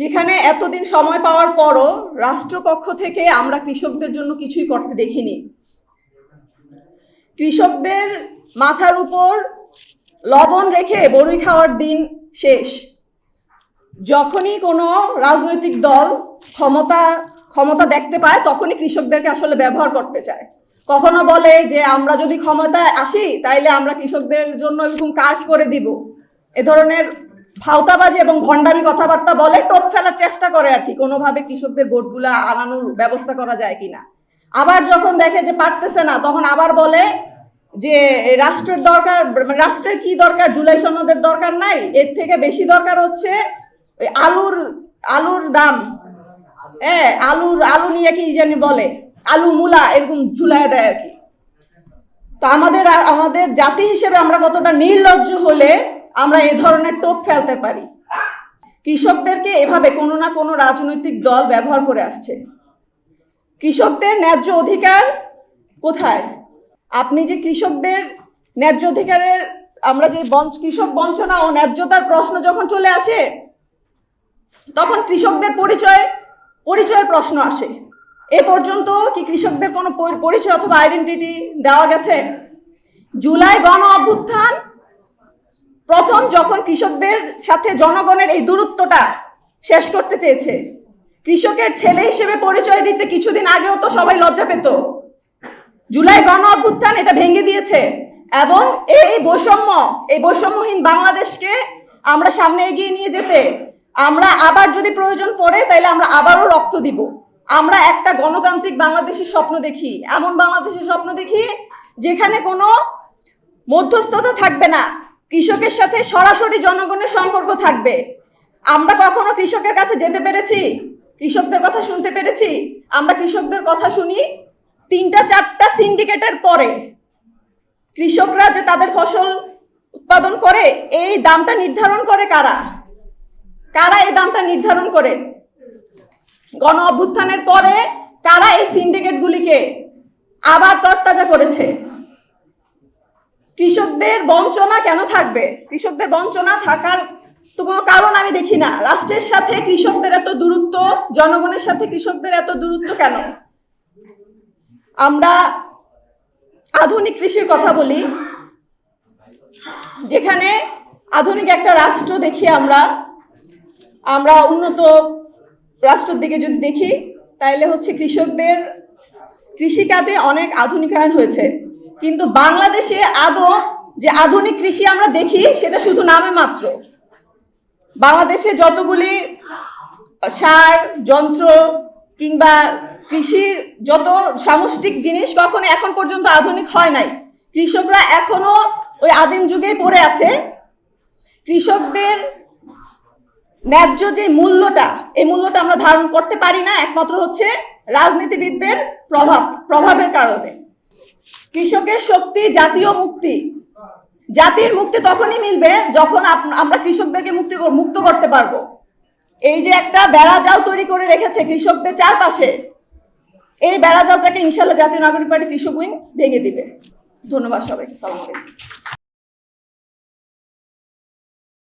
যেখানে এতদিন সময় পাওয়ার পরও রাষ্ট্রপক্ষ থেকে আমরা কৃষকদের জন্য কিছুই করতে দেখিনি। কৃষকদের মাথার উপর লবণ রেখে বড়ি খাওয়ার দিন শেষ। যখনই কোনো রাজনৈতিক দল ক্ষমতা ক্ষমতা দেখতে পায়, তখনই কৃষকদেরকে আসলে ব্যবহার করতে চায়। কখনো বলে যে, আমরা যদি ক্ষমতায় আসি, তাইলে আমরা কৃষকদের জন্য এরকম কাজ করে দিব। এ ধরনের ফাউতাবাজি এবং ভণ্ডামি কথাবার্তা বলে টোপ ফেলার চেষ্টা করে আর কি। কোনোভাবে কৃষকদের ভোটগুলা আনানোর ব্যবস্থা করা যায় কিনা। আবার যখন দেখে যে পারতেছে না, তখন আবার বলে যে রাষ্ট্রের দরকার রাষ্ট্রের কি দরকার? জুলাই সনদের দরকার নাই? এর থেকে বেশি দরকার হচ্ছে ওই আলুর আলুর দাম। হ্যাঁ আলুর, আলু নিয়ে কি জানি বলে? আলু মূলা এরকম ঝুলায় দেয় আর কি। তো আমাদের আমাদের জাতি হিসেবে আমরা কতটা নির্লজ্জ হলে আমরা এ ধরনের টোপ ফেলতে পারি। কৃষকদেরকে এভাবে কোনো না কোনো রাজনৈতিক দল ব্যবহার করে আসছে। কৃষকদের ন্যায্য অধিকার কোথায়? আপনি যে কৃষকদের ন্যায্য অধিকারের, আমরা যে বঞ্চ, কৃষক বঞ্চনা ও ন্যায্যতার প্রশ্ন যখন চলে আসে, তখন কৃষকদের পরিচয়, পরিচয়ের প্রশ্ন আসে। এ পর্যন্ত কি কৃষকদের কোনো পরিচয় অথবা আইডেন্টিটি দেওয়া গেছে? জুলাই গণ অভ্যুত্থান প্রথম যখন কৃষকদের সাথে জনগণের এই দূরত্বটা শেষ করতে চেয়েছে, কৃষকের ছেলে হিসেবে পরিচয় দিতে কিছুদিন আগেও তো সবাই লজ্জা পেত। জুলাই গণ অভ্যুত্থান এটা ভেঙে দিয়েছে এবং এই বৈষম্য, এই বৈষম্যহীন বাংলাদেশকে আমরা সামনে এগিয়ে নিয়ে যেতে আমরা আবার যদি প্রয়োজন পড়ে তাহলে আমরা আবারও রক্ত দিব। আমরা একটা গণতান্ত্রিক বাংলাদেশের স্বপ্ন দেখি, এমন বাংলাদেশের স্বপ্ন দেখি যেখানে কোনো মধ্যস্থতা থাকবে না। কৃষকের সাথে সরাসরি জনগণের সম্পর্ক থাকবে। আমরা কখনো কৃষকের কাছে যেতে পেরেছি? কৃষকদের কথা শুনতে পেরেছি? আমরা কৃষকদের কথা শুনি তিনটা, চারটা সিন্ডিকেটের পরে। কৃষকরা যে তাদের ফসল উৎপাদন করে, এই দামটা নির্ধারণ করে কারা? কারা এই দামটা নির্ধারণ করে? গণ অভ্যুত্থানের পরে কারা এই সিন্ডিকেটগুলিকে আবার তরতাজা করেছে? কৃষকদের বঞ্চনা কেন থাকবে? কৃষকদের বঞ্চনা থাকার তো কোনো কারণ আমি দেখি না। রাষ্ট্রের সাথে কৃষকদের এত দূরত্ব, জনগণের সাথে কৃষকদের এত দূরত্ব কেন? আমরা আধুনিক কৃষির কথা বলি, যেখানে আধুনিক একটা রাষ্ট্র দেখি আমরা। আমরা উন্নত রাষ্ট্রের দিকে যদি দেখি তাহলে হচ্ছে কৃষকদের কৃষিকাজে অনেক আধুনিকায়ন হয়েছে। কিন্তু বাংলাদেশে আদৌ যে আধুনিক কৃষি আমরা দেখি, সেটা শুধু নামে মাত্র। বাংলাদেশে যতগুলি সার, যন্ত্র কিংবা কৃষির যত সামষ্টিক জিনিস কখনো এখন পর্যন্ত আধুনিক হয় নাই। কৃষকরা এখনও ওই আদিম যুগেই পড়ে আছে। কৃষকদের ন্যায্য যে মূল্যটা, এই মূল্যটা আমরা ধারণ করতে পারি না, একমাত্র হচ্ছে রাজনীতিবিদদের প্রভাব, প্রভাবের কারণে। কৃষকের শক্তি জাতীয় মুক্তি। জাতির মুক্তি তখনই মিলবে যখন আমরা কৃষকদেরকে মুক্তি মুক্ত করতে পারব। এই যে একটা বেড়া জাল তৈরি করে রেখেছে কৃষকদের চারপাশে, এই বেড়া জালটাকে ইনশাল্লাহ জাতীয় নাগরিক পার্টি কৃষক উইং ভেঙে দিবে। ধন্যবাদ সবাইকে, সালাম আলাইকুম।